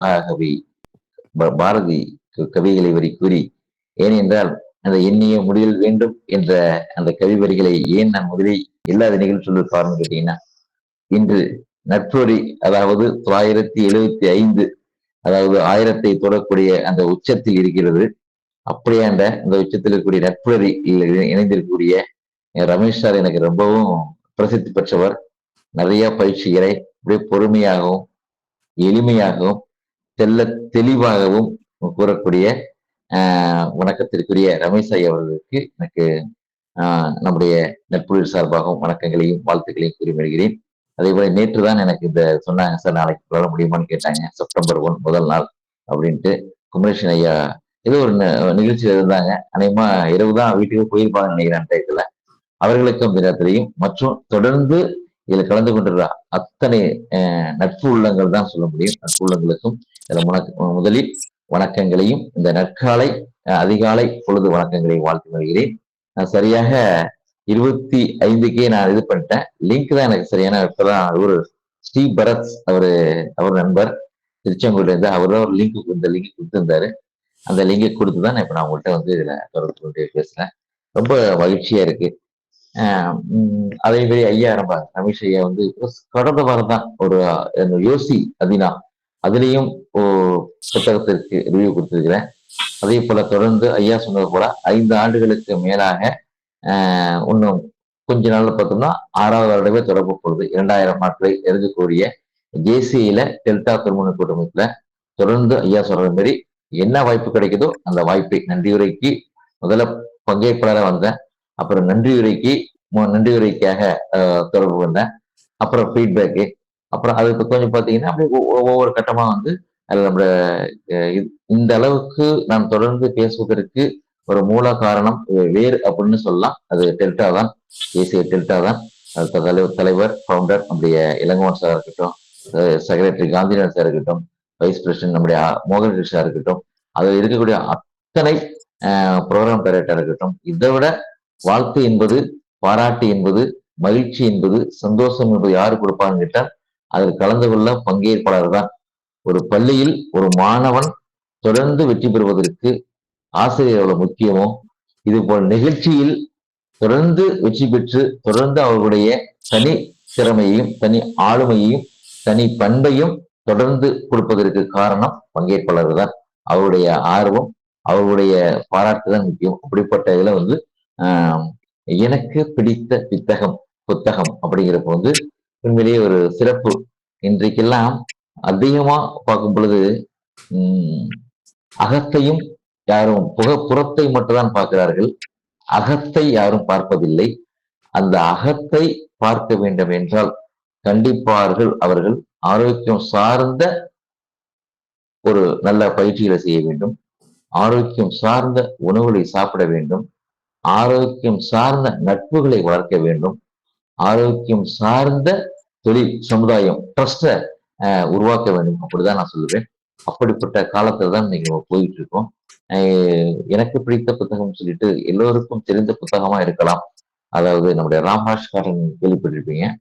ஆகவே பாரதி கவிகளை வரி கூறி ஏனென்றால் அந்த எண்ணிய முடிதல் வேண்டும் என்ற அந்த கவி வரிகளை ஏன் நான் முதலில் இல்லாத நிகழ்ச்சியில் காரணம் கேட்டீங்கன்னா இன்று நட்பொறி அதாவது தொள்ளாயிரத்தி எழுபத்தி ஐந்து அதாவது ஆயிரத்தை தொடக்கூடிய அந்த உச்சத்தில் இருக்கிறது. அப்படியாண்ட அந்த உச்சத்தில் இருக்கக்கூடிய நட்புறி இணைந்திருக்கக்கூடிய ரமேஷ் சார் எனக்கு ரொம்பவும் பிரசித்தி பெற்றவர். நிறைய பயிற்சிகளை அப்படியே பொறுமையாகவும் எளிமையாகவும் தெல்ல தெளிவாகவும் கூறக்கூடிய ஆஹ், வணக்கத்திற்குரிய ரமேஷ் ஐயா அவர்களுக்கு எனக்கு ஆஹ், நம்முடைய நட்புறி சார்பாகவும் வணக்கங்களையும் வாழ்த்துக்களையும் கூறி வருகிறேன் அதே போல நேற்று தான் எனக்கு இந்த சொன்னாங்க சார் நாளைக்கு வர முடியுமான்னு கேட்டாங்க. செப்டம்பர் ஒன் முதல் நாள் அப்படின்ட்டு குமரேஷன் ஐயா ஏதோ ஒரு ந- இருந்தாங்க. அநேகமா இரவு தான் வீட்டுக்கு போயிருப்பாங்கன்னு நினைக்கிறேன் டயத்துல. அவர்களுக்கும் இந்த மற்றும் தொடர்ந்து இதுல கலந்து கொண்டிருக்கிற அத்தனை நட்பு உள்ளங்கள் தான் சொல்ல முடியும். நட்பு உள்ளங்களுக்கும் இதுல முதலில் வணக்கங்களையும் இந்த நற்காலை அதிகாலை பொழுது வணக்கங்களையும் வாழ்த்து வருகிறேன். நான் சரியாக இருபத்தி ஐந்துக்கே நான் இது பண்ணிட்டேன். லிங்க் தான் எனக்கு சரியான இப்பதான் ஒரு ஸ்ரீ பரத் அவரு அவர் நண்பர். திருச்செங்கோடுல இருந்து அவர் தான் ஒரு லிங்க் இந்த லிங்க் கொடுத்திருந்தாரு. அந்த லிங்கை கொடுத்து தான் இப்ப நான் உங்கள்கிட்ட வந்து இதுல தொடர்பு கொண்டு பேசுறேன். ரொம்ப மகிழ்ச்சியா இருக்கு. அதே மாதிரி ஐயா நம்ம ரமேஷ் ஐயா வந்து கடந்த வாரம் தான் ஒரு யோசி அதினா. அதுலேயும் புத்தகத்திற்கு ரிவ்யூ கொடுத்துருக்கிறேன். அதே போல தொடர்ந்து ஐயா சொன்னது போல ஐந்து ஆண்டுகளுக்கு மேலாக ஆஹ் இன்னும் கொஞ்ச நாள் பார்த்தோம்னா ஆறாவது வருடமே தொடர்பு போடுது இரண்டாயிரம் நாட்களை எழுதக்கூடிய ஜேசியில டெல்டா திருமண கூட்டமைப்புல தொடர்ந்து ஐயா சொல்ற மாதிரி என்ன வாய்ப்பு கிடைக்குதோ அந்த வாய்ப்பை நன்றியுரைக்கு முதல்ல பங்கேற்பாளராக வந்தேன் அப்புறம் நன்றி உரைக்கு நன்றியுரைக்காக உரைக்காக தொடர்பு வந்தேன் அப்புறம் ஃபீட்பேக்கு அப்புறம் அதுக்கு கொஞ்சம் பார்த்தீங்கன்னா அப்படியே ஒவ்வொரு கட்டமாக வந்து அதில் நம்ம இந்த அளவுக்கு நான் தொடர்ந்து பேசுவதற்கு ஒரு மூல காரணம் வேறு அப்படின்னு சொல்லலாம். அது டெல்டா தான் ஏசிய டெல்டா தான். தலைவர் தலைவர் ஃபவுண்டர் நம்முடைய இளங்கோவன் சார் இருக்கட்டும் செக்ரட்டரி காந்திநாத் சார் இருக்கட்டும் வைஸ் பிரசிடென்ட் நம்முடைய மோகன் கிருஷ்ணா இருக்கட்டும் அதில் இருக்கக்கூடிய அத்தனை ப்ரோக்ராம் டைரக்டர் இருக்கட்டும் இதை விட வாழ்த்து என்பது பாராட்டு என்பது மகிழ்ச்சி என்பது சந்தோஷம் என்பது யாரு கொடுப்பான்னு கேட்டால் அதில் கலந்து கொள்ள பங்கேற்பாளர் தான். ஒரு பள்ளியில் ஒரு மாணவன் தொடர்ந்து வெற்றி பெறுவதற்கு ஆசிரியர் எவ்வளவு முக்கியமோ இது போல் நிகழ்ச்சியில் தொடர்ந்து வெற்றி பெற்று தொடர்ந்து அவர்களுடைய தனி திறமையையும் தனி ஆளுமையையும் தனி பண்பையும் தொடர்ந்து கொடுப்பதற்கு காரணம் பங்கேற்பாளர் தான். அவருடைய ஆர்வம் அவருடைய பாராட்டு தான் முக்கியம். அப்படிப்பட்ட இதுல வந்து எனக்கு பிடித்த புத்தகம் புத்தகம் அப்படிங்கிறப்ப வந்து உண்மையிலேயே ஒரு சிறப்பு. இன்றைக்கெல்லாம் அதிகமா பார்க்கும் பொழுது உம் அகத்தையும் யாரும் புக புறத்தை மட்டும்தான் பார்க்கிறார்கள். அகத்தை யாரும் பார்ப்பதில்லை. அந்த அகத்தை பார்க்க வேண்டும் என்றால் கண்டிப்பார்கள் அவர்கள் ஆரோக்கியம் சார்ந்த ஒரு நல்ல பயிற்சிகளை செய்ய வேண்டும். ஆரோக்கியம் சார்ந்த உணவுகளை சாப்பிட வேண்டும். ஆரோக்கியம் சார்ந்த நட்புகளை வளர்க்க வேண்டும். ஆரோக்கியம் சார்ந்த தொழில் சமுதாயம் ட்ரஸ்ட உருவாக்க வேண்டும். அப்படிதான் நான் சொல்லுவேன். அப்படிப்பட்ட காலத்துல தான் இன்னைக்கு நம்ம போயிட்டு இருக்கோம். அஹ் எனக்கு பிடித்த புத்தகம் சொல்லிட்டு எல்லோருக்கும் தெரிந்த புத்தகமா இருக்கலாம். அதாவது நம்முடைய ராம்ராஜ் காரன் கேள்விப்பட்டிருப்பீங்க.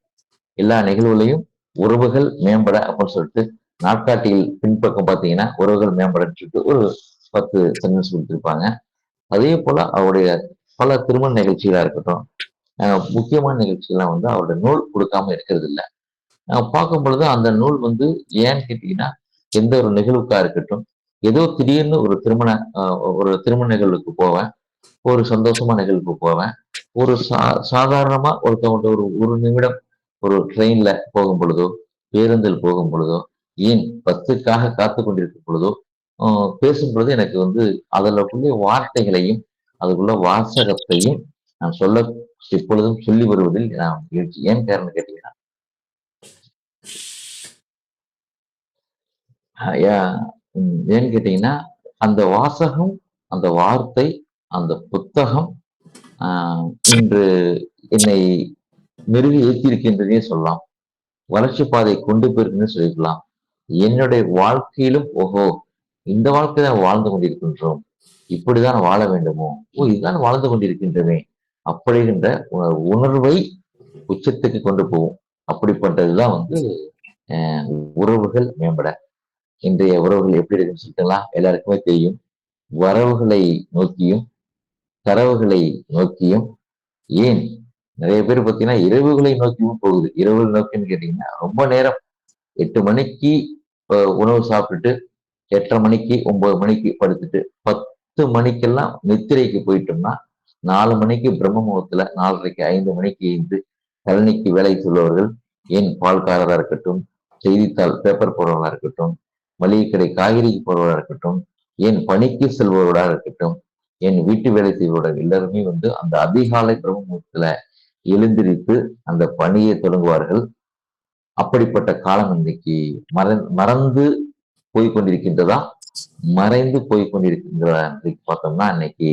எல்லா நிகழ்வுகளையும் உறவுகள் மேம்பட அப்படின்னு சொல்லிட்டு நாட்காட்டியில் பின்பக்கம் பார்த்தீங்கன்னா உறவுகள் மேம்படன்னு சொல்லிட்டு ஒரு பத்து சென்டென்ஸ் கொடுத்துருப்பாங்க. அதே போல அவருடைய பல திருமண நிகழ்ச்சிகளா இருக்கட்டும் அஹ் முக்கியமான நிகழ்ச்சிகள்லாம் வந்து அவருடைய நூல் கொடுக்காம இருக்கிறது இல்லை. பார்க்கும் பொழுது அந்த நூல் வந்து ஏன்னு கேட்டீங்கன்னா எந்த ஒரு நிகழ்வுக்கா இருக்கட்டும் ஏதோ திடீர்னு ஒரு திருமண ஒரு திருமண நிகழ்வுக்கு போவேன் ஒரு சந்தோஷமா நிகழ்வுக்கு போவேன் ஒரு சா சாதாரணமா ஒருத்தவங்க ஒரு ஒரு நிமிடம் ஒரு ட்ரெயின்ல போகும் பொழுதோ பேருந்தில் போகும் பொழுதோ ஏன் பஸ்ஸுக்காக காத்து கொண்டிருக்கும் பொழுதோ பேசும் பொழுது எனக்கு வந்து அதில் உள்ள வார்த்தைகளையும் அதுக்குள்ள வாசகத்தையும் நான் சொல்ல எப்பொழுதும் சொல்லி வருவதில் நான் மகிழ்ச்சி ஏன் காரணம் கேட்டீங்கன்னா ஏன்னு கேட்டீங்கன்னா அந்த வாசகம் அந்த வார்த்தை அந்த புத்தகம் ஆஹ், இன்று என்னை மெருகி ஏற்றிருக்கின்றதே சொல்லலாம். வளர்ச்சி பாதை கொண்டு போயிருக்குன்னு சொல்லிக்கலாம் என்னுடைய வாழ்க்கையிலும் ஓஹோ இந்த வாழ்க்கை தான் வாழ்ந்து கொண்டிருக்கின்றோம். இப்படிதான் வாழ வேண்டுமோ? ஓ இதுதான் வாழ்ந்து கொண்டிருக்கின்றமே. அப்படிங்கின்ற உணர்வை உச்சத்துக்கு கொண்டு போகும். அப்படிப்பட்டதுதான் வந்து உறவுகள் மேம்பட. இன்றைய உறவுகள் எப்படி இருக்குன்னு சொல்லிட்டுலாம் எல்லாருக்குமே தெரியும். வரவுகளை நோக்கியும் தரவுகளை நோக்கியும் ஏன்? நிறைய பேர் பார்த்தீங்கன்னா இரவுகளை நோக்கியும் போகுது. இரவுகள் நோக்கின்னு கேட்டீங்கன்னா ரொம்ப நேரம். எட்டு மணிக்கு உணவு சாப்பிட்டுட்டு எட்டரை மணிக்கு ஒன்பது மணிக்கு படுத்துட்டு பத்து பத்து மணிக்கெல்லாம் நித்திரைக்கு போயிட்டோம்னா நாலு மணிக்கு பிரம்ம முகத்துல நாலரைக்கு ஐந்து மணிக்கு எழுந்து கழனிக்கு வேலை சொல்லுவர்கள் ஏன் பால்காரராக இருக்கட்டும் செய்தித்தாள் பேப்பர் போடுறவராக இருக்கட்டும் மளிகை கடை காய்கறிக்கு போடுறவராக இருக்கட்டும் ஏன் பணிக்கு செல்பவர்களாக இருக்கட்டும் என் வீட்டு வேலை செய்வர்கள் எல்லாருமே வந்து அந்த அதிகாலை பிரம்ம முகத்துல எழுந்திரித்து அந்த பணியை தொடங்குவார்கள். அப்படிப்பட்ட காலம் இன்னைக்கு மற மறந்து போய்கொண்டிருக்கின்றதா மறைந்து போய்கொண்டிருக்கின்றதா பார்த்தோம்னா அன்னைக்கு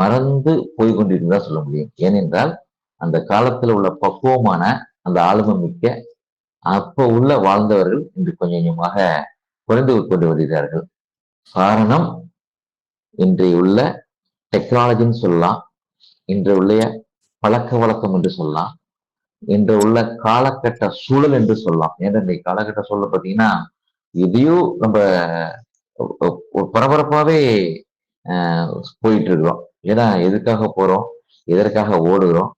மறந்து போய்கொண்டிருக்கிறதா சொல்ல முடியும். ஏனென்றால் அந்த காலத்துல உள்ள பக்குவமான அந்த ஆளுமை மிக்க அப்ப உள்ள வாழ்ந்தவர்கள் இன்று கொஞ்சம் கொஞ்சமாக குறைந்து கொண்டு வருகிறார்கள். காரணம் இன்றைய உள்ள டெக்னாலஜின்னு சொல்லலாம் இன்று உள்ள பழக்க வழக்கம் என்று சொல்லலாம் இன்று உள்ள காலகட்ட சூழல் என்று சொல்லலாம். ஏன்னா இந்த காலகட்ட சூழல் பார்த்தீங்கன்னா எதையோ நம்ம பரபரப்பாவே போயிட்டு இருக்கிறோம் ஏன்னா எதுக்காக போறோம்? எதற்காக ஓடுகிறோம்?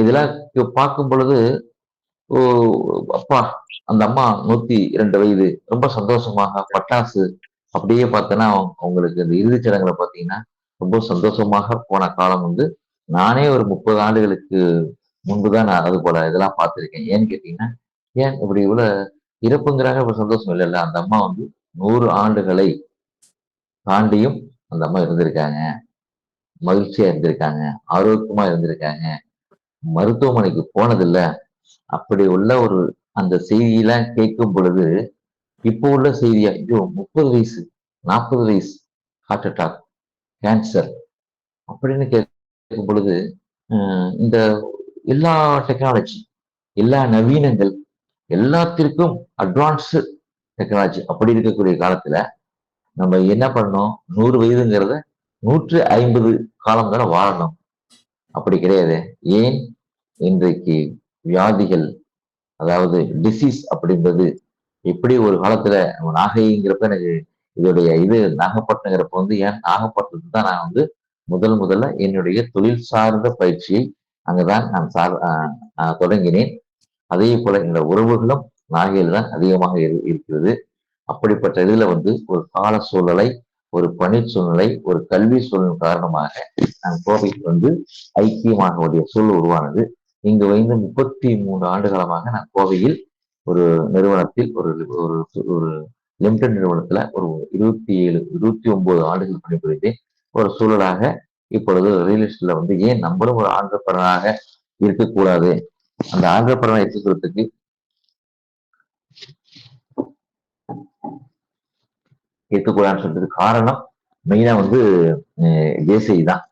இதெல்லாம் பார்க்கும் பொழுது ஓ அப்பா அந்த அம்மா நூத்தி இரண்டு வயது ரொம்ப சந்தோஷமாக பட்டாசு அப்படியே பார்த்தோன்னா அவங்களுக்கு இந்த இறுதிச் சடங்குல பார்த்தீங்கன்னா ரொம்ப சந்தோஷமாக போன காலம் வந்து நானே ஒரு முப்பது ஆண்டுகளுக்கு முன்புதான் நான் அது போல இதெல்லாம் பார்த்துருக்கேன். ஏன்னு கேட்டீங்கன்னா ஏன் இப்படி இவ்வளவு இறப்புங்கிறாங்க இப்ப சந்தோஷம் இல்லைல்ல? அந்த அம்மா வந்து நூறு ஆண்டுகளை தாண்டியும் அந்த அம்மா இருந்திருக்காங்க. மகிழ்ச்சியா இருந்திருக்காங்க. ஆரோக்கியமா இருந்திருக்காங்க. மருத்துவமனைக்கு போனதில்லை. அப்படி உள்ள ஒரு அந்த செய்தியெல்லாம் கேட்கும் பொழுது இப்போ உள்ள செய்தியா ஐயோ முப்பது வயசு நாற்பது வயசு ஹார்ட் அட்டாக் கேன்சர் அப்படின்னு கேட்கும் பொழுது இந்த எல்லா டெக்னாலஜி எல்லா நவீனங்கள் எல்லாத்திற்கும் அட்வான்ஸு டெக்னாலஜி. அப்படி இருக்கக்கூடிய காலத்துல நம்ம என்ன பண்ணணும்? நூறு வயதுங்கிறத நூற்று ஐம்பது காலம் தானே வாழணும். அப்படி கிடையாது. ஏன்? இன்றைக்கு வியாதிகள் அதாவது டிசீஸ் அப்படின்றது எப்படி ஒரு காலத்துல நம்ம நாகைங்கிறப்ப எனக்கு இதோடைய இது நாகப்பட்டினங்கிறப்ப வந்து ஏன் நாகப்பட்டினத்துக்கு தான் நான் வந்து முதல் முதல்ல என்னுடைய தொழில் சார்ந்த பயிற்சியை அங்கதான் நான் சார் தொடங்கினேன். அதே போல இந்த உறவுகளும் நாகையில் தான் அதிகமாக இருக்கிறது. அப்படிப்பட்ட இதுல வந்து ஒரு கால சூழலை ஒரு பணி சூழ்நிலை ஒரு கல்வி சூழ்நிலை காரணமாக நான் கோவைக்கு வந்து ஐக்கியமாக உடைய சூழல் உருவானது. இங்கு வைந்து முப்பத்தி மூன்று ஆண்டு காலமாக நான் கோவையில் ஒரு நிறுவனத்தில் ஒரு ஒரு ஒரு லிமிடெட் நிறுவனத்துல ஒரு இருபத்தி ஏழு இருபத்தி ஒன்பது ஆண்டுகள் பணிபுரிந்தேன். ஒரு சூழலாக இப்பொழுது ரியல் எஸ்டேட்ல வந்து ஏன் நம்மளும் ஒரு ஆந்திரப்படனாக இருக்கக்கூடாது? அந்த ஆந்திரப்படனாக இருக்கிறதுக்கு இருக்கக்கூடாதுன்னு சொல்றது காரணம் மெயினா வந்து ஜேசிஐ தான்.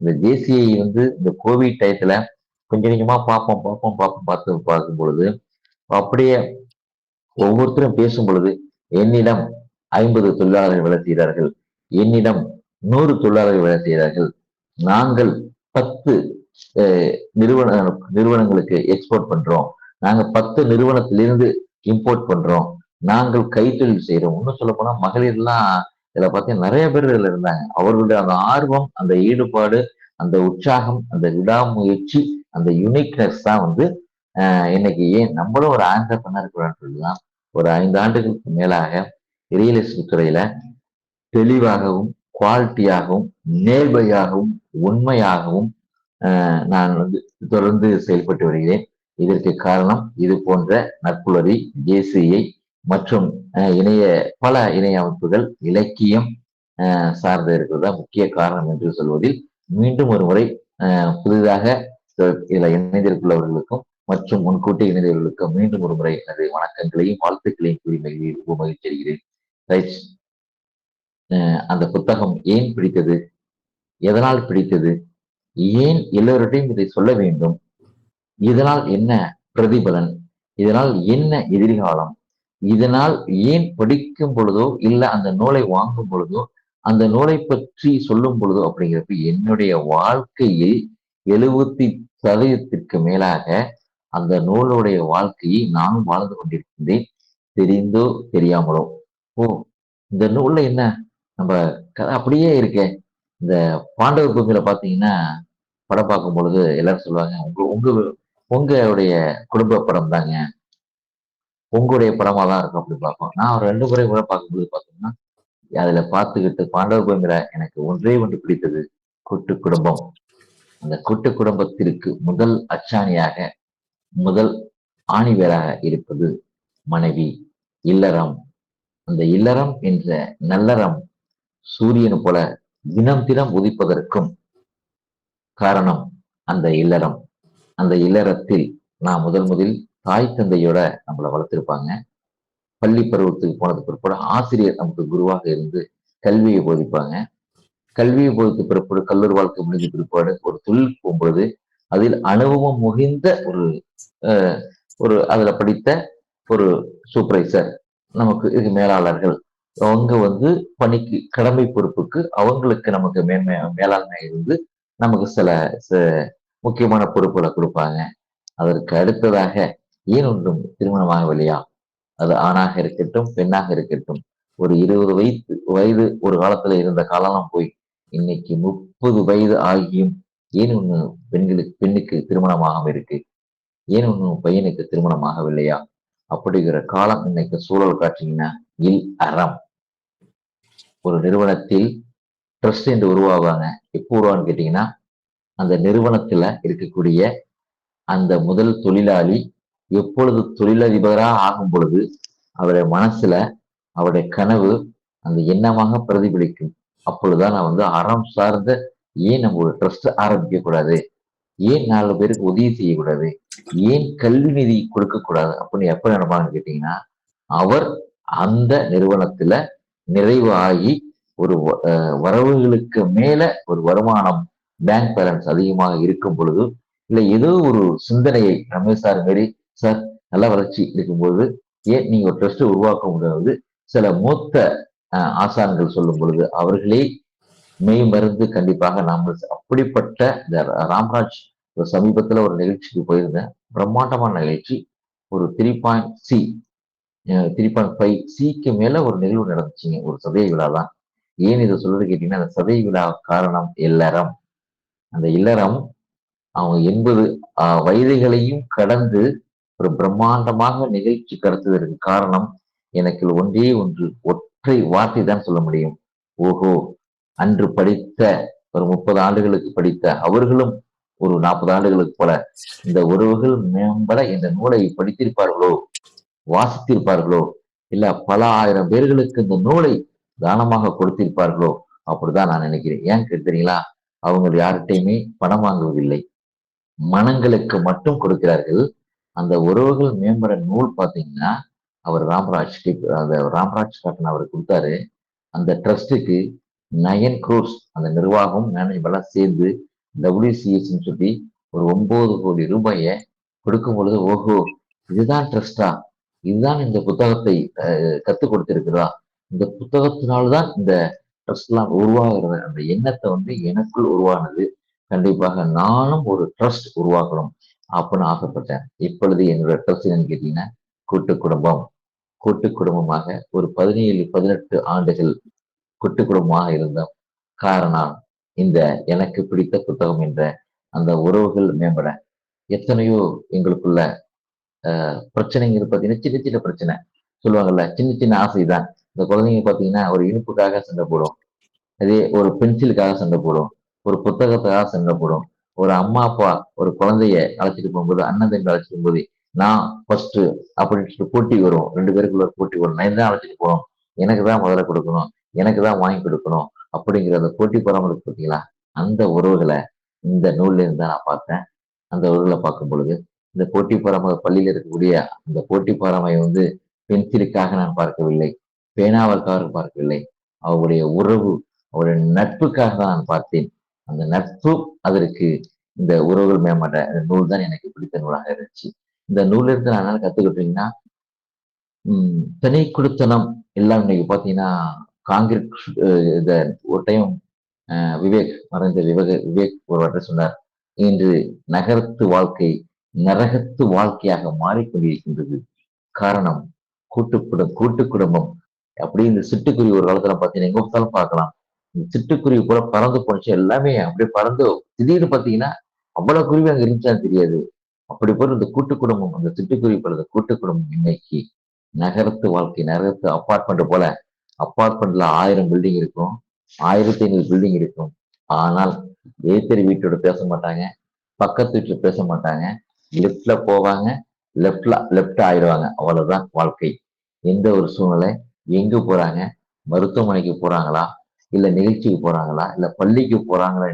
இந்த ஜேசிஐ வந்து இந்த கோவிட் டயத்துல கொஞ்சம் கொஞ்சமா பார்ப்போம் பார்ப்போம் பார்ப்போம் பார்த்து பார்க்கும் பொழுது அப்படியே ஒவ்வொருத்தரும் பேசும் பொழுது என்னிடம் ஐம்பது தொழிலாளர்கள் வேலை செய்கிறார்கள் என்னிடம் நூறு தொழிலாளர்கள் வேலை செய்கிறார்கள் நாங்கள் பத்து நிறுவன நிறுவனங்களுக்கு எக்ஸ்போர்ட் பண்றோம் நாங்க பத்து நிறுவனத்திலிருந்து இம்போர்ட் பண்றோம் நாங்கள் கைத்தொழில் செய்கிறோம் இன்னும் சொல்ல போனால் மகளிர்லாம் இதில் பார்த்தீங்கன்னா நிறைய பேர் இதில் இருந்தாங்க. அவர்களுடைய அந்த ஆர்வம் அந்த ஈடுபாடு அந்த உற்சாகம் அந்த விடாமுயற்சி அந்த யுனிக்னஸ் தான் வந்து இன்னைக்கு ஏன் நம்மளும் ஒரு ஆண்டர்பனர் சொல்லலாம் ஒரு ஐந்து ஆண்டுகளுக்கு மேலாக ரியல் எஸ்டேட் துறையில தெளிவாகவும் குவாலிட்டியாகவும் நேர்மையாகவும் உண்மையாகவும் நான் வந்து தொடர்ந்து செயல்பட்டு வருகிறேன். இதற்கு காரணம் இது போன்ற நட்புலரி ஜேசியை மற்றும் இணைய பல இணைய அமைப்புகள் இலக்கியம் சார்ந்த இருக்கிறதா முக்கிய காரணம் என்று சொல்வதில் மீண்டும் ஒரு முறை புதிதாக இதுல இணைந்திருக்குள்ளவர்களுக்கும் மற்றும் முன்கூட்டி இணைந்தவர்களுக்கும் மீண்டும் ஒரு முறை எனது வணக்கங்களையும் வாழ்த்துக்களையும் கூறி மகிழ்ச்சி மகிழ்ச்சி ரைட் அந்த புத்தகம் ஏன் பிடித்தது? எதனால் பிடித்தது? ஏன் எல்லோருடையும் இதை சொல்ல வேண்டும்? இதனால் என்ன பிரதிபலன்? இதனால் என்ன எதிர்காலம்? இதனால் ஏன் படிக்கும் பொழுதோ இல்ல அந்த நூலை வாங்கும் பொழுதோ அந்த நூலை பற்றி சொல்லும் பொழுதோ அப்படிங்கிறப்ப என்னுடைய வாழ்க்கையில் எழுபத்தி சதவீதத்திற்கு மேலாக அந்த நூலுடைய வாழ்க்கையை நானும் வாழ்ந்து கொண்டிருக்கின்றேன். தெரிந்தோ தெரியாமலோ. ஓ இந்த நூல்ல என்ன? நம்ம கதை அப்படியே இருக்க. இந்த பாண்டவர் பூமியில பாத்தீங்கன்னா படம் பார்க்கும் பொழுது எல்லாரும் சொல்லுவாங்க உங்க உங்க உங்களுடைய குடும்ப படம் தாங்க உங்களுடைய படமா தான் இருக்கும் அப்படி பார்ப்போம். நான் ஒரு ரெண்டு முறை கூட பார்க்கும்போது பார்த்தோம்னா அதுல பார்த்துக்கிட்டு பாண்டவர் பூமியில எனக்கு ஒன்றே ஒன்று பிடித்தது கூட்டு குடும்பம். அந்த கூட்டு குடும்பத்திற்கு முதல் அச்சாணியாக முதல் ஆணிவேராக இருப்பது மனைவி இல்லறம். அந்த இல்லறம் என்ற நல்லறம் சூரியன் போல தினம் தினம் உதிப்பதற்கும் காரணம் அந்த இல்லறம். அந்த இல்லறத்தில் நான் முதல் முதல் தாய் தந்தையோட நம்மளை வளர்த்துருப்பாங்க. பள்ளி பருவத்துக்கு போனது பிற்பாடு ஆசிரியர் நமக்கு குருவாக இருந்து கல்வியை போதிப்பாங்க. கல்வியை போதித்த பிற்பாடு கல்லூரி வாழ்க்கை முடிஞ்ச பிற்பாடு ஒரு தொழில் போகும்பொழுது அதில் அனுபவம் முகிந்த ஒரு ஒரு அதுல படித்த ஒரு சூப்பர்வைசர் நமக்கு இது மேலாளர்கள். அவங்க வந்து பணிக்கு கடமை பொறுப்புக்கு அவங்களுக்கு நமக்கு மேன்மை மேலாண்மை இருந்து நமக்கு சில முக்கியமான பொறுப்புகளை கொடுப்பாங்க. அதற்கு அடுத்ததாக ஏன் ஒன்றும் திருமணமாகவில்லையா? அது ஆணாக இருக்கட்டும் பெண்ணாக இருக்கட்டும். ஒரு இருபது வயது வயது ஒரு காலத்துல இருந்த காலம் போய் இன்னைக்கு முப்பது வயது ஆகியும் ஏன் ஒண்ணு பெண்களுக்கு பெண்ணுக்கு திருமணமாகவும் இருக்கு? ஏன் ஒன்னும் பையனுக்கு திருமணம் ஆகவில்லையா அப்படிங்கிற காலம் இன்னைக்கு சூழல் காட்டீங்கன்னா இல் அறம். ஒரு நிறுவனத்தில் ட்ரஸ்ட் என்று உருவாவாங்க. எப்போ உருவான்னு கேட்டீங்கன்னா அந்த நிறுவனத்துல இருக்கக்கூடிய அந்த முதல் தொழிலாளி எப்பொழுது தொழிலதிபராக ஆகும் பொழுது அவருடைய மனசுல அவருடைய கனவு அந்த எண்ணமாக பிரதிபலிக்கும். அப்பொழுதுதான் நான் வந்து அறம் சார்ந்த ஏன் நம்ம ஒரு ட்ரஸ்ட் ஆரம்பிக்க கூடாது? ஏன் நாலு பேருக்கு உதவி செய்யக்கூடாது? ஏன் கல்வி நிதி கொடுக்க கூடாது? அப்படின்னு எப்ப நினைப்பாங்கன்னு கேட்டீங்கன்னா அவர் அந்த நிறுவனத்துல நிறைவு ஆகி ஒரு வரவுகளுக்கு மேல ஒரு வருமானம் பேங்க் பேலன்ஸ் அதிகமாக இருக்கும் பொழுது இல்ல ஏதோ ஒரு சிந்தனையை ரமேஷ் சார் மாரி சார் நல்ல வளர்ச்சி இருக்கும்போது ஏன் நீங்க ஒரு ட்ரஸ்ட் உருவாக்க முடியாது? சில மூத்த ஆசான்கள் சொல்லும் பொழுது அவர்களே மெய் மருந்து கண்டிப்பாக நாம் அப்படிப்பட்ட இந்த ராம்ராஜ் ஒரு சமீபத்துல ஒரு நிகழ்ச்சிக்கு போயிருந்தேன். பிரம்மாண்டமான நிகழ்ச்சி. ஒரு three point C three point five சிக்கு மேல ஒரு நிகழ்வு நடந்துச்சுங்க ஒரு சதய விழா தான். ஏன் இதை சொல்றது கேட்டீங்கன்னா அந்த சதய விழா காரணம் இல்லறம். அந்த இல்லறம் அவங்க எண்பது வயதுகளையும் கடந்து ஒரு பிரம்மாண்டமாக நிகழ்ச்சி கடத்துவதற்கு காரணம் எனக்கு ஒன்றே ஒன்று ஒற்றை வார்த்தை தான் சொல்ல முடியும். ஓஹோ அன்று படித்த ஒரு முப்பது ஆண்டுகளுக்கு படித்த அவர்களும் ஒரு நாற்பது ஆண்டுகளுக்கு போல இந்த உறவுகள் மேம்பட இந்த நூலை படித்திருப்பார்களோ வாசித்திருப்பார்களோ இல்ல பல ஆயிரம் பேர்களுக்கு இந்த நூலை தானமாக கொடுத்திருப்பார்களோ அப்படிதான் நான் நினைக்கிறேன். ஏன் கேட்டீங்களா? அவங்க யார்கிட்டையுமே பணம் வாங்குவதில்லை. மனங்களுக்கு மட்டும் கொடுக்கிறார்கள். அந்த உறவுகள் மேம்பட நூல் பார்த்தீங்கன்னா அவர் ராம்ராஜ் அந்த ராம்ராஜ் காட்டன் அவர் கொடுத்தாரு. அந்த ட்ரஸ்ட்டுக்கு நயன் குரோர்ஸ் அந்த நிர்வாகம் மேனேஜ்மெண்ட்லாம் சேர்ந்து டபிள்யூசிஎஸ்ன்னு சொல்லி ஒரு ஒன்பது கோடி ரூபாயை கொடுக்கும் பொழுது ஓஹோ இதுதான் ட்ரஸ்டா? இதுதான் இந்த புத்தகத்தை கற்றுக் கொடுத்திருக்கிறதா? இந்த புத்தகத்தினால்தான் இந்த ட்ரஸ்ட்லாம் உருவாகிறது. அந்த எண்ணத்தை வந்து எனக்குள் உருவானது. கண்டிப்பாக நானும் ஒரு ட்ரஸ்ட் உருவாக்கணும். அப்படின்னு ஆசைப்பட்டேன் இப்பொழுது என்னோட ட்ரஸ்ட் என்னன்னு கேட்டீங்கன்னா கூட்டு குடும்பம். கூட்டு குடும்பமாக ஒரு பதினேழு பதினெட்டு ஆண்டுகள் கூட்டு குடும்பமாக இருந்தோம். காரணம் இந்த எனக்கு பிடித்த புத்தகம் என்ற அந்த உறவுகள் மேம்பட. எத்தனையோ எங்களுக்குள்ள பிரச்சனைகள் பார்த்தீங்கன்னா சின்ன சின்ன பிரச்சனை. சொல்லுவாங்கல்ல சின்ன சின்ன ஆசை தான் இந்த குழந்தைங்க பார்த்தீங்கன்னா ஒரு இனிப்புக்காக சண்டை போடும். அதே ஒரு பென்சிலுக்காக சண்டை போடும். ஒரு புத்தகத்துக்காக சண்டை போடும். ஒரு அம்மா அப்பா ஒரு குழந்தைய அழைச்சிட்டு போகும்போது அண்ணன் தம்பி அழைச்சிட்டு போகும்போது நான் ஃபர்ஸ்ட் அப்படின்னு போட்டி வரும் ரெண்டு பேருக்குள்ள போட்டி வரும் நான் தான் அழைச்சிட்டு போகணும். எனக்கு தான் முதல்ல கொடுக்கணும். எனக்கு தான் வாங்கி கொடுக்கணும். அப்படிங்கிற அந்த போட்டி பொறாமலுக்கு பார்த்தீங்களா? அந்த உறவுகளை இந்த நூல்ல இருந்து தான் நான் பார்த்தேன். அந்த உறவுகளை பார்க்கும் பொழுது இந்த போட்டி பொறாம பள்ளியில் இருக்கக்கூடிய அந்த போட்டி பொறாமை வந்து பென்சிலுக்காக நான் பார்க்கவில்லை. பேனாவிற்காக பார்க்கவில்லை. அவருடைய உறவு அவருடைய நட்புக்காக தான் நான் பார்த்தேன். அந்த நட்பு அதற்கு இந்த உறவுகள் மேம்பட்ட நூல் தான் எனக்கு பிடித்த நூலாக இருந்துச்சு. இந்த நூலிருந்து இருந்து நான் என்ன கத்துக்கிட்டீங்கன்னா உம் தனி குடுத்தனம் எல்லாம் இன்னைக்கு பாத்தீங்கன்னா காங்கிரஸ் இந்த ஒரு டைம் விவேக் மறைந்த விவேக விவேக் ஒரு சொன்னார். இன்று நகரத்து வாழ்க்கை நரகத்து வாழ்க்கையாக மாறிக்கொண்டிருக்கின்றது. காரணம் கூட்டு குடும்பம் கூட்டு குடும்பம் அப்படி இந்த சிட்டுக்குருவி ஒரு காலத்துல பாத்தீங்கன்னா எங்க பார்த்தாலும் பார்க்கலாம். சிட்டுக்குருவி கூட பறந்து போச்சு. எல்லாமே அப்படியே பறந்து திடீர்னு பார்த்தீங்கன்னா அவ்வளவு குருவி அங்கே இருந்துச்சான்னு தெரியாது. அப்படி போல இந்த கூட்டு குடும்பம் அந்த சிட்டுக்குருவி போல இந்த கூட்டு குடும்பம் இன்னைக்கு நகரத்து வாழ்க்கை நகரத்து அப்பார்ட்மெண்ட் போல அப்பார்ட்மெண்ட்ல ஆயிரம் பில்டிங் இருக்கும். ஆயிரத்தி ஐநூறு பில்டிங் இருக்கும். ஆனால் ஏத்தரி வீட்டோட பேச மாட்டாங்க. பக்கத்து வீட்டுல பேச மாட்டாங்க. லெஃப்ட்ல போவாங்க. லெஃப்ட்ல லெஃப்ட் ஆயிடுவாங்க. அவ்வளவுதான் வாழ்க்கை. எந்த ஒரு சூழ்நிலை? எங்க போறாங்க? மருத்துவமனைக்கு போறாங்களா? இல்ல நிகழ்ச்சிக்கு போறாங்களா? இல்ல பள்ளிக்கு போறாங்களா?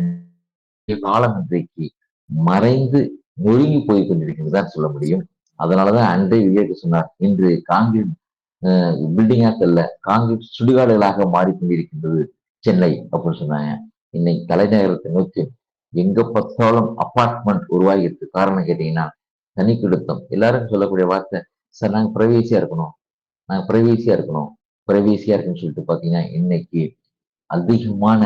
காலம் இன்றைக்கு மறைந்து முழுங்கி போய் கொண்டிருக்கிறது தான் சொல்ல முடியும். அதனாலதான் அன்றை விவேக் சொன்னார் இன்று காங்கிரீட் பில்டிங்கா தெல்ல காங்கிரீட் சுடுகாடுகளாக மாறிக்கொண்டிருக்கின்றது சென்னை அப்படின்னு சொன்னாங்க. இன்னைக்கு தலைநகரத்தை நோக்கி எங்க பார்த்தாலும் அப்பார்ட்மெண்ட் உருவாகிருக்கு காரணம் கேட்டீங்கன்னா தனி கொடுத்தம் எல்லாரும் சொல்லக்கூடிய வார்த்தை சார் நாங்க பிரைவேசியா இருக்கணும். நாங்கள் பிரைவேசியா இருக்கணும். பிரைவேசியா இருக்குன்னு சொல்லிட்டு பாத்தீங்கன்னா இன்னைக்கு அதிகமான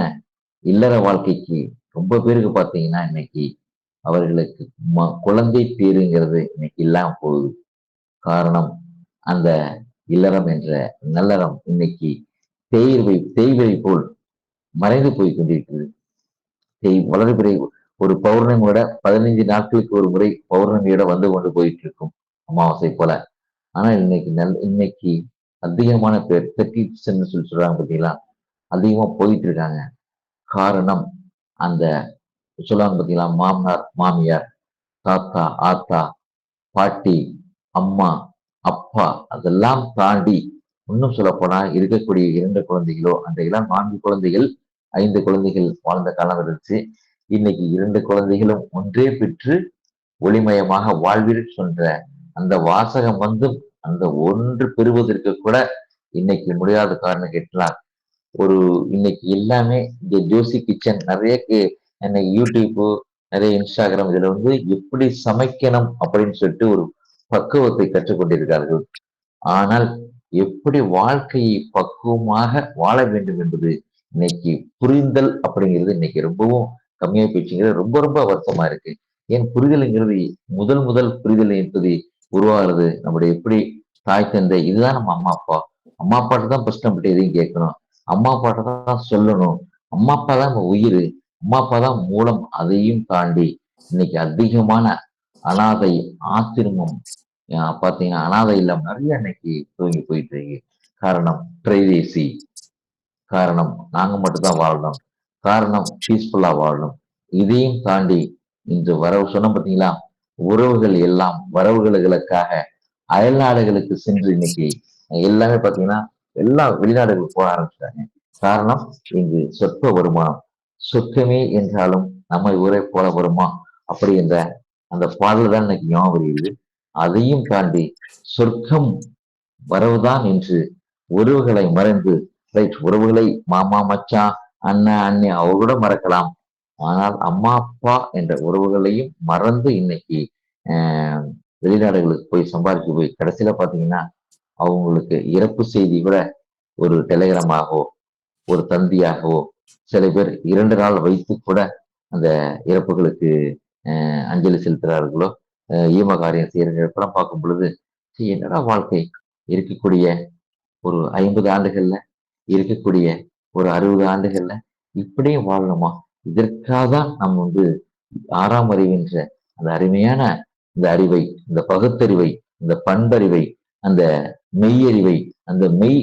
இல்லற வாழ்க்கைக்கு ரொம்ப பேருக்கு பார்த்தீங்கன்னா இன்னைக்கு அவர்களுக்கு குழந்தை பேருங்கிறது இன்னைக்கு இல்லாம போகுது. காரணம் அந்த இல்லறம் என்ற நல்லறம் இன்னைக்கு தேய்வை தேய்வை போல் மறைந்து போய் கொண்டிருக்கிறது. தேய் வளர்பிறை ஒரு பௌர்ணமியோட பதினைஞ்சு நாட்களுக்கு ஒரு முறை பௌர்ணமியோட வந்து கொண்டு போயிட்டு இருக்கும் அமாவாசை போல. ஆனா இன்னைக்கு நல் இன்னைக்கு அதிகமான பேர் சொல்லி சொல்றாங்க பார்த்தீங்களா? அதிகமாக போயிட்டு இருக்காங்க. காரணம் அந்த சொல்லுவாங்க பார்த்தீங்களா மாமனார் மாமியார் தாத்தா ஆத்தா பாட்டி அம்மா அப்பா அதெல்லாம் தாண்டி இன்னும் சொல்ல போனா இருக்கக்கூடிய இரண்டு குழந்தைகளோ அன்றையெல்லாம் நான்கு குழந்தைகள் ஐந்து குழந்தைகள் வாழ்ந்த காலம் இருந்துச்சு. இன்னைக்கு இரண்டு குழந்தைகளும் ஒன்றே பெற்று ஒளிமயமாக வாழ்வில் சொன்ற அந்த வாசகம் வந்து அந்த ஒன்று பெறுவதற்கு கூட இன்னைக்கு முடியாத காரணம் கேட்டலாம். ஒரு இன்னைக்கு எல்லாமே இந்த ஜோசி கிச்சன் நிறைய இன்னைக்கு யூடியூப்பு நிறைய இன்ஸ்டாகிராம் இதுல வந்து எப்படி சமைக்கணும் அப்படின்னு சொல்லிட்டு ஒரு பக்குவத்தை கற்றுக்கொண்டிருக்கிறார்கள். ஆனால் எப்படி வாழ்க்கையை பக்குவமாக வாழ வேண்டும் என்பது இன்னைக்கு புரிந்தல் அப்படிங்கிறது இன்னைக்கு ரொம்பவும் கம்மியா போயிடுச்சுங்கிறது ரொம்ப ரொம்ப வருத்தமா இருக்கு. ஏன் புரிதல்ங்கிறது முதல் முதல் புரிதல் என்பது உருவாகிறது. நம்முடைய எப்படி தாய் தந்தை இதுதான் நம்ம அம்மா அப்பா. அம்மா அப்பாட்டு தான் ஃபர்ஸ்ட் நம்மகிட்ட எதையும் கேட்கணும். அம்மா அப்பாட்ட தான் சொல்லணும். அம்மா அப்பா தான் நம்ம உயிர். அம்மா அப்பா தான் மூலம் அதையும் தாண்டி இன்னைக்கு அதிகமான அனாதை ஆசிரமம் பாத்தீங்கன்னா அனாதை இல்லாம நிறைய இன்னைக்கு தூங்கி போயிட்டு இருக்கு. காரணம் பிரைவேசி காரணம் நாங்க மட்டும்தான் வாழணும் காரணம் பீஸ்ஃபுல்லா வாழணும் இதையும் தாண்டி இன்று வரவு சொன்ன பார்த்தீங்களா? உறவுகள் எல்லாம் வரவுகளுக்காக அயல்நாடுகளுக்கு சென்று இன்னைக்கு எல்லாமே பாத்தீங்கன்னா எல்லா வெளிநாடுகளுக்கு போக ஆரம்பிச்சிட்டாங்க. காரணம் இங்கு சொற்ப வருமானம் சொர்க்கமே என்றாலும் நம்ம ஊரை போல வருமா? அப்படி என்ற அந்த பாடல் தான் இன்னைக்கு ஞாபகம் வருகிறது. அதையும் தாண்டி சொர்க்கம் வரவுதான் என்று உறவுகளை மறைந்து ரைட் உறவுகளை மாமா மச்சான் அண்ணன் அண்ணி அவங்க கூட மறக்கலாம். ஆனால் அம்மா அப்பா என்ற உறவுகளையும் மறந்து இன்னைக்கு வெளிநாடுகளுக்கு போய் சம்பாதிக்க போய் கடைசியில பாத்தீங்கன்னா அவங்களுக்கு இறப்பு செய்தி கூட ஒரு டெலிகிராமாகவோ ஒரு தந்தியாகவோ சில பேர் இரண்டு நாள் வைத்து கூட அந்த இறப்புகளுக்கு அஞ்சலி செலுத்துகிறார்களோ ஈம காரியம் செய்யற பார்க்கும் பொழுது என்னடா வாழ்க்கை? இருக்கக்கூடிய ஒரு ஐம்பது ஆண்டுகள்ல இருக்கக்கூடிய ஒரு அறுபது ஆண்டுகள்ல இப்படியும் வாழணுமா? இதற்காக தான் நம்ம வந்து ஆறாம் அறிவின்ற அந்த அருமையான இந்த அறிவை இந்த பகுத்தறிவை இந்த பண்பறிவை அந்த மெய்யறிவை அந்த மெய்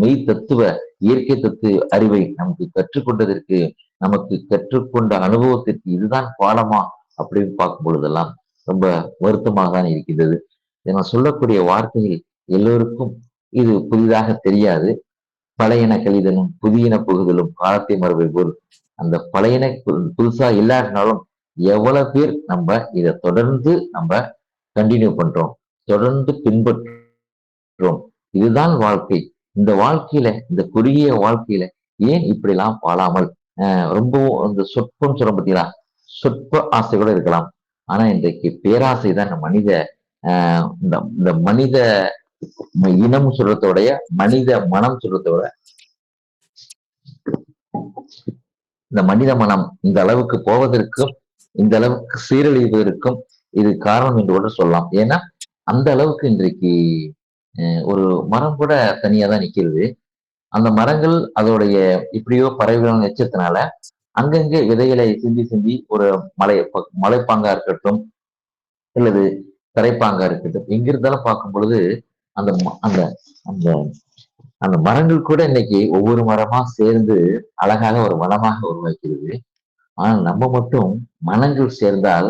மெய் தத்துவ இயற்கை தத்துவ அறிவை நமக்கு கற்றுக்கொண்டதற்கு நமக்கு கற்றுக்கொண்ட அனுபவத்திற்கு இதுதான் பாடமா அப்படின்னு பார்க்கும் பொழுதெல்லாம் ரொம்ப வருத்தமாக தான் இருக்கின்றது. நான் சொல்லக்கூடிய வார்த்தைகள் எல்லோருக்கும் இது புதிதாக தெரியாது. பழையன கழிதலும் புதியன புகுதலும் காலத்தை மறுபடி போல் அந்த பழையன புதுசா இல்லாட்டினாலும் எவ்வளவு பேர் நம்ம இதை தொடர்ந்து நம்ம கண்டினியூ பண்றோம். தொடர்ந்து பின்பற்றோம் இதுதான் வாழ்க்கை. இந்த வாழ்க்கையில இந்த குறுகிய வாழ்க்கையில ஏன் இப்படிலாம் வாழாமல் ரொம்பவும் இந்த சொற்பம் சொல்ல பார்த்தீங்களா சொற்ப ஆசை கூட இருக்கலாம். ஆனா இன்றைக்கு பேராசை தான் மனித இந்த மனித இனம் சொல்றதோடைய மனித மனம் சொல்றதோட இந்த மனித மனம் இந்த அளவுக்கு போவதற்கும் இந்த அளவுக்கு சீரழிவதற்கும் இது காரணம் என்று கூட சொல்லலாம். ஏன்னா அந்த அளவுக்கு இன்றைக்கு ஒரு மரம் கூட தனியா தான் நிக்கிறது. அந்த மரங்கள் அதோடைய இப்படியோ பறவைகள் எச்சத்தினால அங்கங்கே விதைகளை சிந்தி சிந்தி ஒரு மலை மலைப்பாங்கா இருக்கட்டும் அல்லது கரைப்பாங்கா இருக்கட்டும் இங்கிருந்தாலும் பார்க்கும் பொழுது அந்த ம- அந்த அந்த அந்த மரங்கள் கூட இன்னைக்கு ஒவ்வொரு மரமா சேர்ந்து அழகாக ஒரு வனமாக உருவாக்கிறது. ஆனால் நம்ம மட்டும் மனங்கள் சேர்ந்தால்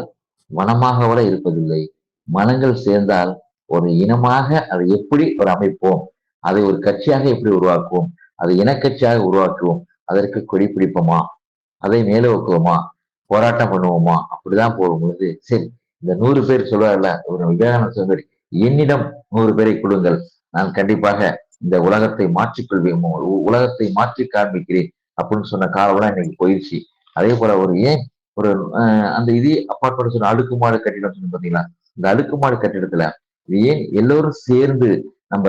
வனமாக கூட இருப்பதில்லை. மனங்கள் சேர்ந்தால் ஒரு இனமாக அதை எப்படி ஒரு அமைப்போம்? அதை ஒரு கட்சியாக எப்படி உருவாக்குவோம்? அதை இனக்கட்சியாக உருவாக்குவோம். அதற்கு கொடி பிடிப்போமா? அதை மேலோக்குவோமா போராட்டம் பண்ணுவோமா? அப்படிதான் போகும் பொழுது சரி இந்த நூறு பேர் சொல்லுவார்ல ஒரு விவேகானந்த சுந்தர் என்னிடம் நூறு பேரை கொடுங்கள். நான் கண்டிப்பாக இந்த உலகத்தை மாற்றிக்கொள்வேன் உ- உலகத்தை மாற்றி காண்பிக்கிறேன். அப்படின்னு சொன்ன காலம்லாம் இன்னைக்கு போயிடுச்சு அதே போல ஒரு ஏன் ஒரு அஹ், அந்த இது அப்பார்ட்மெண்ட் சொன்ன அடுக்குமாடு கட்டிடம் சொன்ன பாத்தீங்களா? இந்த அடுக்குமாடு கட்டிடத்துல ஏன் எல்லோரும் சேர்ந்து நம்ம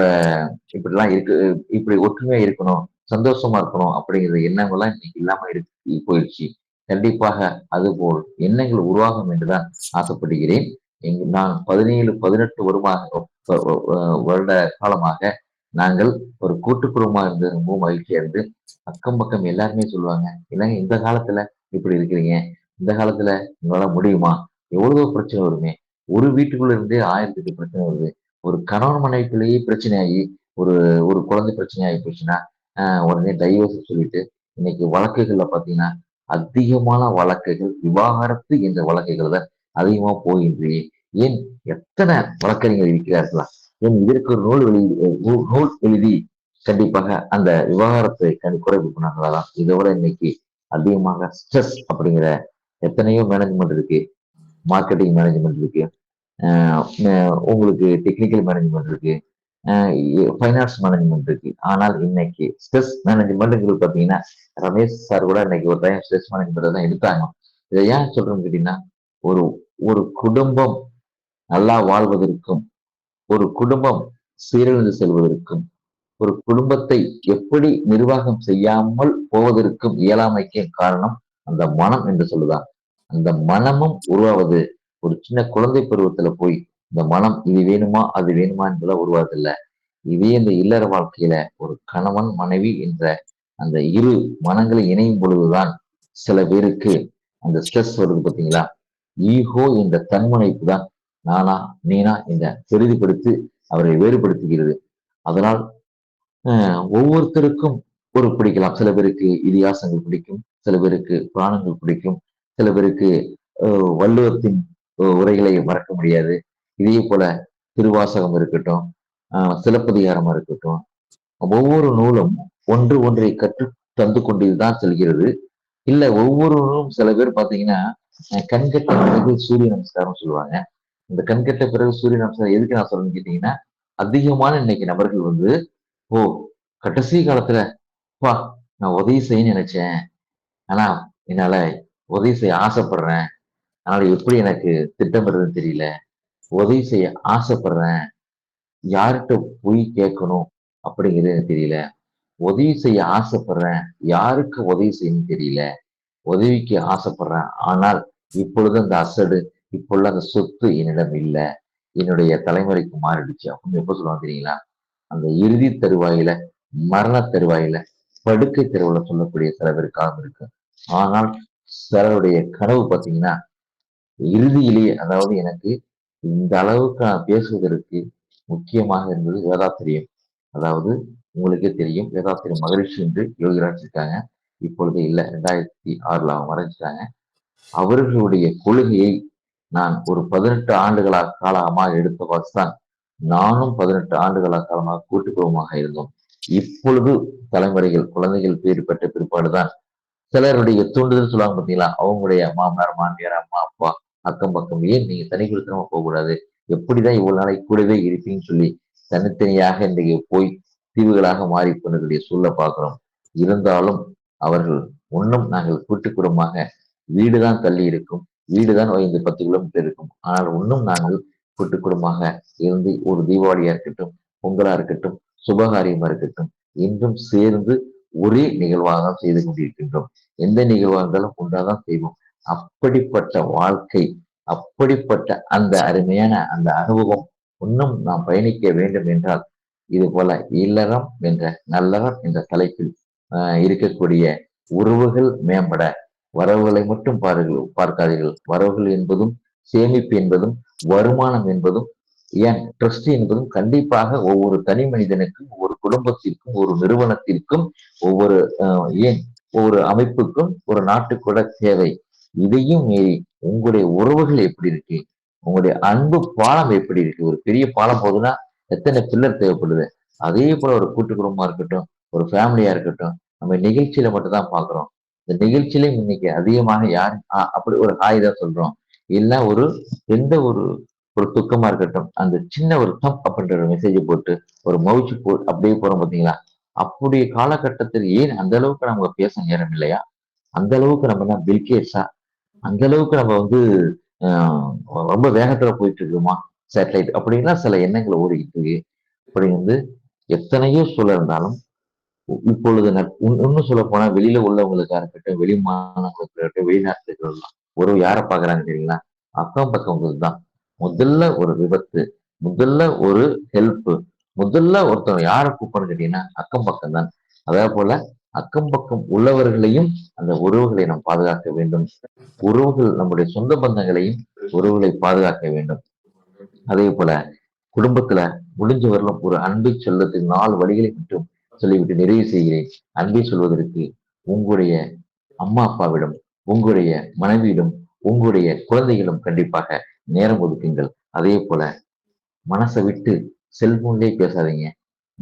இப்படிலாம் இருக்கு இப்படி ஒற்றுமையா இருக்கணும் சந்தோஷமா இருக்கணும் அப்படிங்கிற எண்ணங்கள்லாம் இன்னைக்கு இல்லாம இருக்கு போயிடுச்சு. கண்டிப்பாக அதுபோல் எண்ணங்கள் உருவாகும் என்றுதான் ஆசைப்படுகிறேன். இங்கு நான் பதினேழு பதினெட்டு வருமாக வருட காலமாக நாங்கள் ஒரு கூட்டு குடும்பமா இருந்து ரொம்ப மகிழ்ச்சியா இருந்து அக்கம் பக்கம் எல்லாருமே சொல்லுவாங்க இல்லைங்க இந்த காலத்துல இப்படி இருக்கிறீங்க? இந்த காலத்துல உங்களால முடியுமா? எவ்வளவோ பிரச்சனை வருமே? ஒரு வீட்டுக்குள்ள இருந்தே ஆயிரத்தி எட்டு பிரச்சனை வருது. ஒரு கணவன் மனைவிக்குள்ளேயே பிரச்சனை ஆகி ஒரு ஒரு குழந்தை பிரச்சனை ஆகி போச்சுன்னா ஆஹ் உடனே டைவர்ஸ் சொல்லிட்டு இன்னைக்கு வழக்குகள்ல பாத்தீங்கன்னா அதிகமான வழக்குகள் விவாகரத்து என்ற வழக்குகள் தான் அதிகமா போகின்றே ஏன் எத்தனை வழக்கறிஞர் இருக்கிறார்களா? ஏன் இதற்கு ஒரு நூல் வெளி நூல் எழுதி கண்டிப்பாக அந்த விவகாரத்தை கணி குறைப்பு பண்ணாங்களா இதோட இன்னைக்கு அதிகமாக ஸ்ட்ரெஸ் அப்படிங்கிற எத்தனையோ மேனேஜ்மெண்ட் இருக்கு. மார்க்கெட்டிங் மேனேஜ்மெண்ட் இருக்கு. ஆஹ் உங்களுக்கு டெக்னிக்கல் மேனேஜ்மெண்ட் இருக்கு. ஃபைனான்ஸ் மேனேஜ்மெண்ட் இருக்கு. ஆனால் இன்னைக்கு ஸ்ட்ரெஸ் மேனேஜ்மெண்ட்ங்கிறது பார்த்தீங்கன்னா ரமேஷ் சார் கூட இன்னைக்கு ஒரு டைம் ஸ்ட்ரெஸ் மேனேஜ்மெண்ட் தான் எடுத்தாங்க. இதை ஏன் சொல்றேன்னு கேட்டீங்கன்னா ஒரு ஒரு குடும்பம் நல்லா வாழ்வதற்கும் ஒரு குடும்பம் சீரழிந்து செல்வதற்கும் ஒரு குடும்பத்தை எப்படி நிர்வாகம் செய்யாமல் போவதற்கும் இயலாமைக்கு காரணம் அந்த மனம் என்று சொல்லுதான். அந்த மனமும் உருவாவது. ஒரு சின்ன குழந்தை பருவத்துல போய் இந்த மனம் இது வேணுமா அது வேணுமா என்பதெல்லாம் உருவாதில்ல இதே இந்த இல்லற வாழ்க்கையில ஒரு கணவன் மனைவி என்ற அந்த இரு மனங்களை இணையும் பொழுதுதான் சில பேருக்கு அந்த ஸ்ட்ரெஸ் வருது பார்த்தீங்களா? ஈகோ என்ற தன்முனைப்பு தான் நானா நீனா என்ற பெரிதுபடுத்தி அவரை வேறுபடுத்துகிறது. அதனால் ஒவ்வொருத்தருக்கும் ஒரு பிடிக்கலாம். சில பேருக்கு இதிகாசங்கள் பிடிக்கும் சில பேருக்கு புராணங்கள் பிடிக்கும் சில பேருக்கு வள்ளுவத்தின் உரைகளை மறக்க முடியாது. இதே போல திருவாசகம் இருக்கட்டும் சிலப்பதிகாரமா இருக்கட்டும் ஒவ்வொரு நூலும் ஒன்று ஒன்றை கற்று தந்து கொண்டுதான் செல்கிறது. இல்ல ஒவ்வொரு நூலும் சில பேர் பாத்தீங்கன்னா கண்கட்ட பிறகு சூரிய நமஸ்காரம் சொல்லுவாங்க. இந்த கண்கட்ட பிறகு சூரிய நமஸ்காரம் எதுக்கு நான் சொல்றேன்னு கேட்டீங்கன்னா அதிகமான இன்னைக்கு நபர்கள் வந்து ஓ கடைசி காலத்துல பா நான் உதவி செய்யணும்னு நினைச்சேன். ஆனா என்னால உதவி செய்ய ஆசைப்படுறேன். அதனால எப்படி எனக்கு திட்டமிடுறதுன்னு தெரியல. உதவி செய்ய ஆசைப்படுறேன். யார்கிட்ட போய் கேட்கணும் அப்படிங்கிறது எனக்கு தெரியல. உதவி செய்ய ஆசைப்படுறேன். யாருக்கு உதவி செய்யணும்னு தெரியல. உதவிக்கு ஆசைப்படுறேன். ஆனால் இப்பொழுது அந்த அசடு இப்பொழுது அந்த சொத்து என்னிடம் இல்லை. என்னுடைய தலைமுறைக்கு மாறிடுச்சு. அப்படின்னு எப்ப சொல்லுவாங்க தெரியுங்களா? அந்த இறுதி தருவாயில மரண தருவாயில படுக்கை தெருவுல சொல்லக்கூடிய சில பேர் காலம் இருக்கு ஆனால் சிலருடைய கனவு பார்த்தீங்கன்னா இறுதியிலேயே அதாவது எனக்கு இந்த அளவுக்கு நான் பேசுவதற்கு முக்கியமாக இருந்தது வேதாத்திரியம். அதாவது உங்களுக்கே தெரியும் வேதாத்திரி மகரிஷி என்று யோகிராஜ் இருக்காங்க இப்பொழுது இல்லை ரெண்டாயிரத்தி ஆறுல அவங்க மறைஞ்சிட்டாங்க. அவர்களுடைய கொள்கையை நான் ஒரு பதினெட்டு ஆண்டுகளா காலமாக எடுத்த பார்த்துதான் நானும் பதினெட்டு ஆண்டுகளா காலமாக கூட்டுக்குழுவமாக இருந்தோம். இப்பொழுது தலைமுறைகள் குழந்தைகள் பேர் பெற்ற பிற்பாடுதான் சிலருடைய தூண்டுதல் சொல்லுவாங்க பார்த்தீங்களா அவங்களுடைய மாமனார் மாமியார் அம்மா அப்பா அக்கம் பக்கம் ஏன் நீங்க தனி கொடுத்தனமா போகக்கூடாது? எப்படிதான் இவ்வளவு நாளைக்கு கூடவே இருப்பீங்கன்னு சொல்லி தனித்தனியாக இன்றைக்கு போய் தீவுகளாக மாறி கொண்டதுடைய சூழலை பார்க்கிறோம். இருந்தாலும் அவர்கள் இன்னும் நாங்கள் கூட்டு குடும்பமாக வீடுதான் தள்ளி இருக்கும். வீடுதான் ஐந்து பத்து கிலோமீட்டர் இருக்கும். ஆனால் இன்னும் நாங்கள் கூட்டு குடும்பமாக இருந்து ஒரு தீபாவளியா இருக்கட்டும் பொங்கலா இருக்கட்டும் சுபகாரியமா இருக்கட்டும் இன்றும் சேர்ந்து ஒரே நிகழ்வாக தான் செய்து கொண்டிருக்கின்றோம். எந்த நிகழ்வாக இருந்தாலும் செய்வோம். அப்படிப்பட்ட வாழ்க்கை அப்படிப்பட்ட அந்த அருமையான அந்த அனுபவம் இன்னும் நாம் பயணிக்க வேண்டும் என்றால் இது போல இல்லறம் என்ற நல்லறம் என்ற தலைப்பில் இருக்கக்கூடிய உறவுகள் மேம்பட வரவுகளை மட்டும் பாருங்கள் பார்க்காதீர்கள். வரவுகள் என்பதும் சேமிப்பு என்பதும் வருமானம் என்பதும் ஏன்? ட்ரஸ்ட் என்பதும் கண்டிப்பாக ஒவ்வொரு தனி மனிதனுக்கும் ஒவ்வொரு குடும்பத்திற்கும் ஒரு நிறுவனத்திற்கும் ஒவ்வொரு ஏன்? ஒவ்வொரு அமைப்புக்கும் ஒரு நாட்டுக்கூட தேவை. இதையும் மீறி உங்களுடைய உறவுகள் எப்படி இருக்கு? உங்களுடைய அன்பு பாலம் எப்படி இருக்கு? ஒரு பெரிய பாலம் போகுதுன்னா எத்தனை பில்லர் தேவைப்படுது? அதே போல ஒரு கூட்டு குடும்பமா இருக்கட்டும் ஒரு ஃபேமிலியா இருக்கட்டும் நம்ம நிகழ்ச்சியில மட்டும் தான் பாக்குறோம். இந்த நிகழ்ச்சியிலையும் இன்னைக்கு அதிகமாக யார் அப்படி ஒரு ஹாய் தான் சொல்றோம். இல்ல ஒரு எந்த ஒரு ஒரு துக்கமா இருக்கட்டும் அந்த சின்ன ஒரு தம் அப்படின்ற ஒரு மெசேஜ் போட்டு ஒரு மவுச்சு போ அப்படியே போறோம் பாத்தீங்களா? அப்படி காலகட்டத்தில் ஏன் அந்த அளவுக்கு நம்ம பேச நேரம் இல்லையா? அந்த அளவுக்கு நம்ம என்ன பில்கேட்ஸா அந்த அளவுக்கு நம்ம வந்து ஆஹ், ரொம்ப வேகத்துல போயிட்டு இருக்குமா? சேட்டலைட் அப்படின்னா சில எண்ணங்கள் ஓடிக்கிட்டு இருக்கு. இப்படி வந்து எத்தனையோ சொல்ல இருந்தாலும் இப்பொழுது நட்- இன்னும் சொல்ல போனா வெளியில உள்ளவங்களுக்கா இருக்கட்டும் வெளி மாநிலங்களுக்கு இருக்கட்டும் வெளிநாட்டுல ஒரு யாரை பாக்குறாங்க தெரியுங்களா? அக்கம் பக்கம் தான் முதல்ல ஒரு விபத்து முதல்ல ஒரு ஹெல்ப் முதல்ல ஒருத்தவங்க யாரை கூப்பிடணும் கேட்டீங்கன்னா அக்கம் பக்கம் தான். அதே போல அக்கம் பக்கம் உள்ளவர்களையும் அந்த உறவுகளை நாம் பாதுகாக்க வேண்டும். உறவுகள் நம்முடைய சொந்த பந்தங்களையும் உறவுகளை பாதுகாக்க வேண்டும். அதே போல குடும்பத்துல முடிஞ்ச வரலும் ஒரு அன்பை சொல்வதற்கு நாலு வழிகளை மட்டும் சொல்லிவிட்டு நிறைவு செய்கிறேன். அன்பை சொல்வதற்கு உங்களுடைய அம்மா அப்பாவிடம் உங்களுடைய மனைவியிடம் உங்களுடைய குழந்தைகளும் கண்டிப்பாக நேரம் ஒதுக்குங்கள். அதே போல மனசை விட்டு செல்போன்லயே பேசாதீங்க.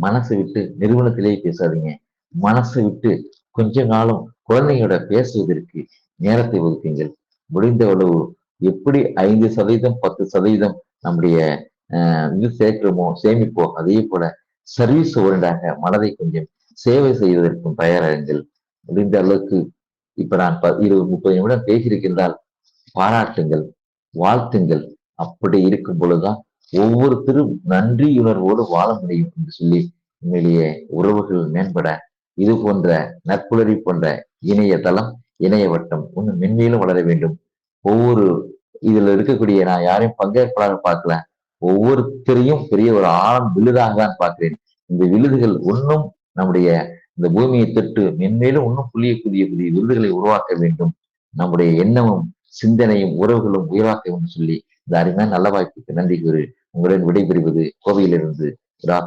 மனசை விட்டு நிறுவனத்திலேயே பேசாதீங்க. மனசை விட்டு கொஞ்ச நாளும் குழந்தைங்களோட பேசுவதற்கு நேரத்தை ஒதுக்குங்கள். முடிந்த அளவு எப்படி ஐந்து சதவீதம் பத்து சதவீதம் நம்முடைய இது சேர்க்கிறோமோ சேமிப்போ அதே போல சர்வீஸ் ஓரியண்டாக மனதை கொஞ்சம் சேவை செய்வதற்கும் தயாராகுங்கள். முடிந்த அளவுக்கு இப்ப நான் ப- இருபது முப்பது நிமிடம் பேசியிருக்கின்றால் பாராட்டுங்கள். வாழ்த்துங்கள். அப்படி இருக்கும் பொழுதுதான் ஒவ்வொருத்தரும் நன்றியுணர்வோடு வாழ முடியும் என்று சொல்லி உண்மையிலேயே உறவுகள் மேம்பட இது போன்ற நட்புணரி போன்ற இணையதளம் இணைய வட்டம் இன்னும் மென்மேலும் வளர வேண்டும். ஒவ்வொரு இதுல இருக்கக்கூடிய நான் யாரையும் பங்கேற்பாளர் பார்க்கல. ஒவ்வொருத்தரையும் பெரிய ஒரு ஆழம் விழுதாக தான் பார்க்கிறேன். இந்த விழுதுகள் இன்னும் நம்முடைய இந்த பூமியை தொட்டு மென்மேலும் இன்னும் புள்ளிய புதிய புதிய விருதுகளை உருவாக்க வேண்டும். நம்முடைய எண்ணமும் சிந்தனையும் உறவுகளும் உயராக்க வேண்டும் சொல்லி இந்த அருமையான நல்ல வாய்ப்புக்கு நன்றி கூறி உங்களுடன் விடைபெறுவது கோவையிலிருந்து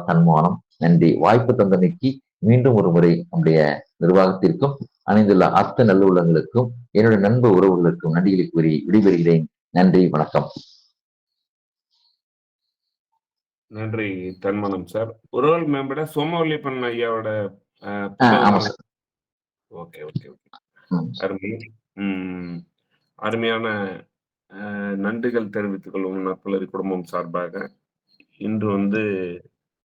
தன்மானம். நன்றி. வாய்ப்பு தந்தமைக்கு மீண்டும் ஒரு முறை நம்முடைய நிர்வாகத்திற்கும் அணிந்துள்ள அத்த நல்லுள்ளங்களுக்கும் என்னுடைய நண்பர் உறவுகளுக்கும் நன்றிகளை கூறி விடைபெறுகிறேன். நன்றி. வணக்கம். நன்றி தன்மனம் சார். உறவல் மேம்பட சோமவல்லிப்பன் ஐயாவோட ஓகே ஓகே ஓகே. அருமை. அருமையான நன்றிகள் தெரிவித்துக் கொள்வோம் நற்பலரி குடும்பம் சார்பாக. இன்று வந்து